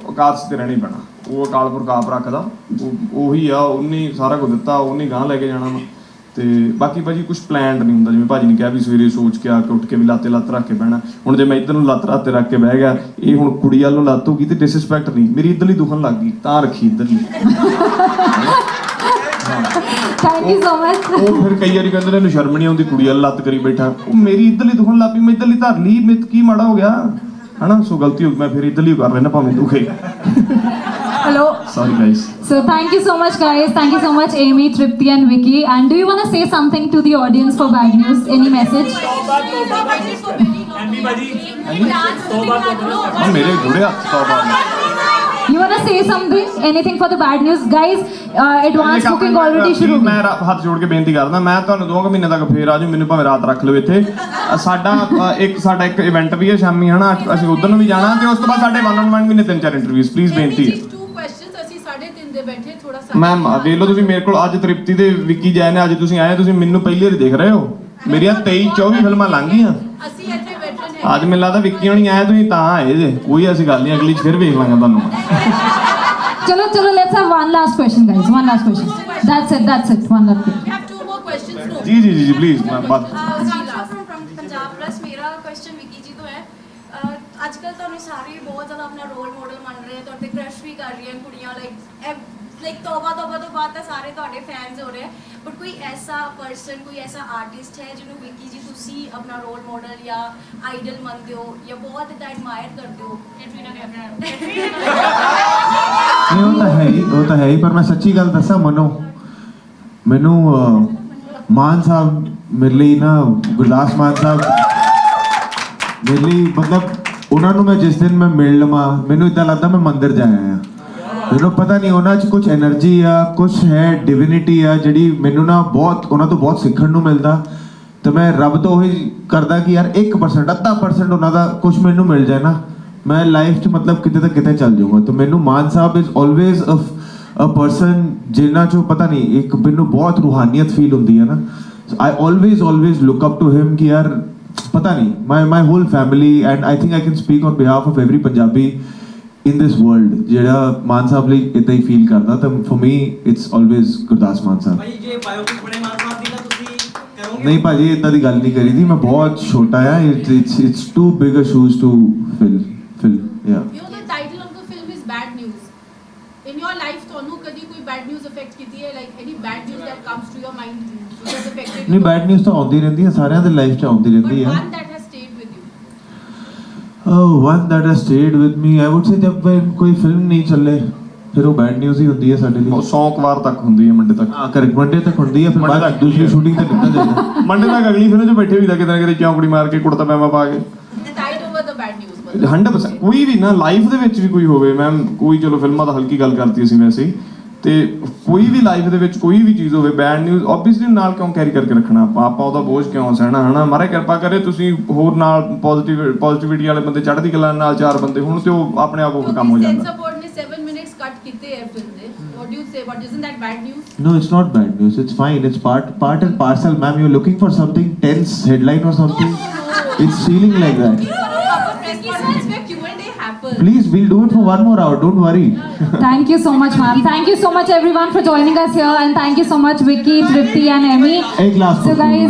Speaker 3: ਆਕਾਸ਼ ਤੇ ਰਹਿਣਾ ਹੀ ਪੈਣਾ। ਉਹ ਅਕਾਲ ਪੁਰਖ ਰੱਖਦਾ। ਉਹ, ਉਹੀ ਆ, ਉਹਨੇ ਸਾਰਾ ਕੁਝ ਦਿੱਤਾ, ਉਹਨੇ ਗਾਂ ਲੈ ਕੇ ਜਾਣਾ ਵਾ। ਤੇ ਬਾਕੀ ਭਾਜੀ ਕੁਝ ਪਲਾਨਡ ਨਹੀਂ ਹੁੰਦਾ। ਜਿਵੇਂ ਭਾਜੀ ਨੇ ਕਿਹਾ ਵੀ ਸਵੇਰੇ ਸੋਚ ਕੇ ਆ ਕੇ ਉੱਠ ਕੇ ਵੀ ਲਾਤੇ ਲੱਤ ਰੱਖ ਕੇ ਬਹਿਣਾ। ਹੁਣ ਜੇ ਮੈਂ ਇੱਧਰ ਨੂੰ ਲੱਤ ਰੱਖ ਤੇ ਰੱਖ ਕੇ ਬਹਿ ਗਿਆ, ਇਹ ਹੁਣ ਕੁੜੀ ਵੱਲ ਲੱਤ ਹੋ ਗਈ ਤੇ ਡਿਸਰਿਸਪੈਕਟ ਨਹੀਂ। ਮੇਰੀ ਇੱਧਰਲੀ ਦੁਖਣ ਲੱਗ ਗਈ, ਤਾਂ ਰੱਖੀ ਇੱਧਰਲੀ।
Speaker 1: ਥੈਂਕ ਯੂ ਸੋ ਮਚ
Speaker 3: ਉਹ ਫਿਰ ਕਈ ਵਾਰੀ ਕਹਿੰਦੇ ਨੇ ਇਹਨੂੰ ਸ਼ਰਮ ਨਹੀਂ ਆਉਂਦੀ ਕੁੜੀ ਵਾਲ ਲੱਤ ਕਰੀ ਬੈਠਾ ਉਹ ਮੇਰੀ ਇੱਧਰਲੀ ਦੁਖਣ ਲੱਗ ਪਈ ਮੈਂ ਇੱਧਰਲੀ ਧਰ ਲਈ ਮਿੱਤ ਕੀ ਮਾੜਾ ਹੋ ਗਿਆ ਹਨਾ ਸੋ ਗਲਤੀ ਹੋ ਗਈ ਮੈਂ ਫਿਰ ਇੱਧਰਲੀ ਕਰ ਲੈਣਾ ਭਾਵੇਂ ਦੁਖੇ
Speaker 1: hello
Speaker 3: sorry guys
Speaker 1: So thank you so much, guys. Thank you so much, Amy, Tripti, and Vicky. And do you want to say something to the audience for bad news? Any message?
Speaker 3: ਹੁਣ ਮੇਰੇ ਜੁੜੇ ਹੱਥ ਤੌਬਾ
Speaker 1: You want to say something? Anything for the bad news, guys? Uh, advance booking already ਸ਼ੁਰੂ ਹੋ
Speaker 3: ਮੈਂ
Speaker 1: ਗਈ.
Speaker 3: ਰਾ- ਹੱਥ ਜੋੜ ਕੇ ਬੇਨਤੀ ਕਰਦਾ ਮੈਂ ਤੁਹਾਨੂੰ ਦੋ ਕੁ ਮਹੀਨੇ ਤੱਕ ਫੇਰ ਆਜੂ ਮੈਨੂੰ ਭਾਵੇਂ ਰਾਤ ਰੱਖ ਲਓ ਇੱਥੇ ਅ, ਸਾਡਾ ਅ, ਇੱਕ ਸਾਡਾ ਇੱਕ ਇਵੈਂਟ ਵੀ ਹੈ ਸ਼ਾਮੀ ਹਨਾ ਅਸੀਂ ਉਧਰ ਨੂੰ ਵੀ ਜਾਣਾ ਤੇ ਉਸ ਤੋਂ ਬਾਅਦ ਸਾਡੇ ਵਨ ਔਨ ਵਨ ਵੀ ਨੇ ਤਿੰਨ ਚਾਰ ਇੰਟਰਵਿਊਜ਼ ਪਲੀਜ਼ ਬੇਨਤੀ ਹੈ
Speaker 6: two questions ਅਸੀਂ 3:30 ਦੇ ਬੈਠੇ ਥੋੜਾ
Speaker 3: ਮੈਮ ਵੇਖ ਲਓ ਤੁਸੀਂ ਮੇਰੇ ਕੋਲ ਅੱਜ ਤ੍ਰਿਪਤੀ ਦੇ ਵਿੱਕੀ ਜੈ ਨੇ ਅੱਜ ਤੁਸੀਂ ਆਏ ਤੁਸੀਂ ਮੈਨੂੰ ਪਹਿਲੀ ਵਾਰੀ ਦੇਖ ਰਹੇ ਹੋ ਮੇਰੀਆਂ 23 24 ਫਿਲਮਾਂ ਲੰਘ ਗਈਆਂ
Speaker 6: ਅਸੀਂ ਇੱਥੇ
Speaker 3: ਅੱਜ ਮੈਨੂੰ ਲੱਗਦਾ ਵਿੱਕੀ ਹੋਣੀ ਆਏ ਤੁਸੀਂ ਤਾਂ ਆਏ ਜੇ ਕੋਈ ਐਸੀ ਗੱਲ ਨਹੀਂ ਅਗਲੀ 'ਚ ਫਿਰ ਵੇਖ ਲਾਂਗਾ ਤੁਹਾਨੂੰ
Speaker 1: chalo, let's have one last question, guys. One last question. That's it, that's it. One last question.
Speaker 6: We have two more questions. No.
Speaker 3: ਜੀ ਜੀ ਜੀ ਜੀ ਪਲੀਜ਼ ਮੈਂ ਬਾਤ
Speaker 10: ਫਰਮ ਪੰਜਾਬ ਪ੍ਰੈਸ ਮੇਰਾ ਕੁਐਸਚਨ ਵਿੱਕੀ ਜੀ ਤੋਂ ਹੈ ਅੱਜ ਕੱਲ ਤੁਹਾਨੂੰ ਸਾਰੇ ਬਹੁਤ ਜ਼ਿਆਦਾ ਆਪਣਾ ਰੋਲ ਮਾਡਲ ਮੰਨ ਰਹੇ ਆ ਤੁਹਾਡੇ ਕ੍ਰਸ਼ ਵੀ ਕਰ ਰਹੀਆਂ ਕੁੜੀਆਂ ਲਾਈਕ ਲਾਈਕ ਤੋਬਾ ਤੋਬਾ ਤੋਂ ਬਾਅਦ ਤਾਂ ਸਾਰੇ ਤੁਹਾਡੇ ਫੈਨਸ ਹੋ ਰਹੇ ਬਟ ਕੋਈ ਐਸਾ ਪਰਸਨ ਕੋਈ ਐਸਾ ਆਰਟਿਸਟ ਹੈ ਜਿਹਨੂੰ ਵਿੱਕੀ ਜੀ ਤੁਸੀਂ ਆਪਣਾ ਰੋਲ ਮਾਡਲ ਜਾਂ ਆਈਡਲ ਮੰਨਦੇ ਹੋ ਜਾਂ ਬਹੁਤ ਇਦਾਂ ਐਡਮਾਇਰ ਕਰਦੇ ਹੋ? ਕੈਟਰੀਨਾ
Speaker 2: ਨਹੀਂ ਉਹ ਤਾਂ ਹੈ ਹੀ ਉਹ ਤਾਂ ਹੈ ਹੀ ਪਰ ਮੈਂ ਸੱਚੀ ਗੱਲ ਦੱਸਾਂ ਮਨੋ। ਮੈਨੂੰ ਮਾਨ ਸਾਹਿਬ ਮੇਰੇ ਲਈ ਨਾ ਗੁਰਦਾਸ ਮਾਨ ਸਾਹਿਬ ਮੇਰੇ ਲਈ ਮਤਲਬ ਉਹਨਾਂ ਨੂੰ ਮੈਂ ਜਿਸ ਦਿਨ ਮੈਂ ਮਿਲ ਲਵਾਂ ਮੈਨੂੰ ਇਦਾਂ ਲੱਗਦਾ ਮੈਂ ਮੰਦਿਰ ਜਾ ਆਇਆ ਮਤਲਬ ਪਤਾ ਨਹੀਂ ਉਹਨਾਂ 'ਚ ਕੁਝ એનર્ਜੀ ਆ ਕੁਝ ਹੈ ਡਿਵਿਨਿਟੀ ਆ, ਜਿਹੜੀ ਮੈਨੂੰ ਨਾ ਬਹੁਤ, ਉਹਨਾਂ ਤੋਂ ਬਹੁਤ ਸਿੱਖਣ ਨੂੰ ਮਿਲਦਾ। ਤੇ ਮੈਂ ਰੱਬ ਤੋਂ ਉਹੀ ਕਰਦਾ ਕਿ ਯਾਰ 1% 80% ਉਹਨਾਂ ਦਾ ਕੁਝ ਮੈਨੂੰ ਮਿਲ ਜਾਏ ਨਾ। ਮੈਂ ਲਾਈਫ 'ਚ ਮਤਲਬ ਕਿਤੇ ਤਾਂ ਕਿਤੇ ਚੱਲ ਜਾਊਗਾ। ਤੇ ਮੈਨੂੰ Maan Sahib is always a a person ਜਿਨ੍ਹਾਂ 'ਚੋਂ ਪਤਾ ਨਹੀਂ, ਇੱਕ ਮੈਨੂੰ ਬਹੁਤ ਰੂਹਾਨੀਅਤ ਫੀਲ ਹੁੰਦੀ ਹੈ ਨਾ। I always always look up to him ਕਿ ਯਾਰ, ਪਤਾ ਨਹੀਂ my my whole family and I think I can speak on behalf of every Punjabi in this world ਜਿਹੜਾ ਮਾਨ ਸਾਹਿਬ ਲਈ ਇਦਾਂ ਹੀ ਫੀਲ ਕਰਦਾ ਤਾਂ for me it's always Gurdas Maan Sahib
Speaker 7: ਭਾਈ ਜੇ ਬਾਇਓਪਿਕ ਬਣੇ ਮਾਨ ਸਾਹਿਬ ਦੀ ਤਾਂ ਤੁਸੀਂ ਕਰੋਗੇ
Speaker 2: ਨਹੀਂ ਭਾਜੀ ਇਦਾਂ ਦੀ ਗੱਲ ਨਹੀਂ ਕਰੀ ਦੀ ਮੈਂ ਬਹੁਤ ਛੋਟਾ ਆ it's it's too big a shoes to fill fill yeah
Speaker 6: You know, the title of the film is Bad News. In your life, ਤੁਹਾਨੂੰ ਕਦੀ ਕੋਈ bad news affect ਕੀਤੀ ਹੈ? Like any bad news that comes to your mind which has affected you?
Speaker 2: ਨਹੀਂ ਬੈਡ ਨਿਊਜ਼ ਤਾਂ ਆਉਂਦੀ ਰਹਿੰਦੀ ਹੈ ਸਾਰਿਆਂ ਦੇ ਲਾਈਫ 'ਚ ਆਉਂਦੀ ਰਹਿੰਦੀ ਹੈ
Speaker 6: one that has stayed with you.
Speaker 2: One that has stayed with me I would say ਜਬ ਕੋਈ ਫਿਲਮ ਨਹੀਂ ਚੱਲੇ ਫਿਰ ਉਹ ਬੈਡ ਨਿਊਜ਼ ਹੀ ਹੁੰਦੀ ਹੈ ਸਾਡੇ ਲਈ
Speaker 3: 100 ਵਾਰ ਤੱਕ ਹੁੰਦੀ ਹੈ ਮੰਡੇ ਤੱਕ
Speaker 2: ਹਾਂ ਕਰੈਕਟ ਮੰਡੇ ਤੱਕ ਹੁੰਦੀ ਹੈ ਫਿਰ ਬਾਅਦ ਦੂਸਰੀ ਸ਼ੂਟਿੰਗ ਤੇ ਨਿਕਲ ਜਾਂਦਾ
Speaker 3: ਮੰਡੇ ਤੱਕ ਅਗਲੀ ਫਿਲਮ 'ਚ ਬੈਠੇ ਵੀ ਦਾ ਕਿਤੇ ਨਾ ਕਿਤੇ ਚੌਂਕੜੀ ਮਾਰ ਕੇ ਕੁੜਤਾ ਪੈਮਾ ਪਾ ਕੇ
Speaker 6: tight over the bad news
Speaker 3: 100% ਕੋਈ ਵੀ ਨਾ ਲਾਈਫ ਦੇ ਵਿੱਚ ਵੀ ਕੋਈ ਹੋਵੇ ਮੈਮ ਕੋਈ ਚਲੋ ਫਿਲਮਾਂ ਦਾ ਹਲਕੀ ਗੱਲ ਕਰਤੀ ਅਸੀਂ ਵੈਸੇ ਤੇ ਕੋਈ ਵੀ ਲਾਈਫ ਦੇ ਵਿੱਚ ਕੋਈ ਵੀ ਚੀਜ਼ ਹੋਵੇ ਬੈਡ ਨਿਊਜ਼ ਆਬਵੀਅਸਲੀ ਨਾਲ ਕਿਉਂ ਕੈਰੀ ਕਰਕੇ ਰੱਖਣਾ ਆਪਾਂ ਆਪਾਂ ਉਹਦਾ ਬੋਝ ਕਿਉਂ ਸਹਿਣਾ ਹਨਾ ਮਾਰੇ ਕਿਰਪਾ ਕਰੇ ਤੁਸੀਂ ਹੋਰ ਨਾਲ ਪੋਜ਼ਿਟਿਵ ਪੋਜ਼ਿਟਿਵਿਟੀ ਵਾਲੇ ਬੰਦੇ ਚੜ੍ਹਦੀ ਕਲਾ ਨਾਲ ਚਾਰ ਬੰਦੇ ਹੁਣ ਤੇ ਉਹ ਆਪਣੇ ਆਪ ਉਹ ਕੰਮ ਹੋ ਜਾਂਦਾ
Speaker 6: board ਨੇ 7 minutes cut ਕੀਤੇ ਹੈ film ਦੇ what do you say but isn't that bad news
Speaker 2: No, it's not bad news. It's fine. It's part part and parcel, ma'am. You're looking for something tense headline or something. It's feeling like that. Please, we'll do it for one more hour. Don't worry.
Speaker 1: Thank you so much, ma'am. Thank you so much, everyone, for joining us here, and thank you so much, Vicky, Tripti, and Emmy.
Speaker 2: एक last
Speaker 1: So, guys.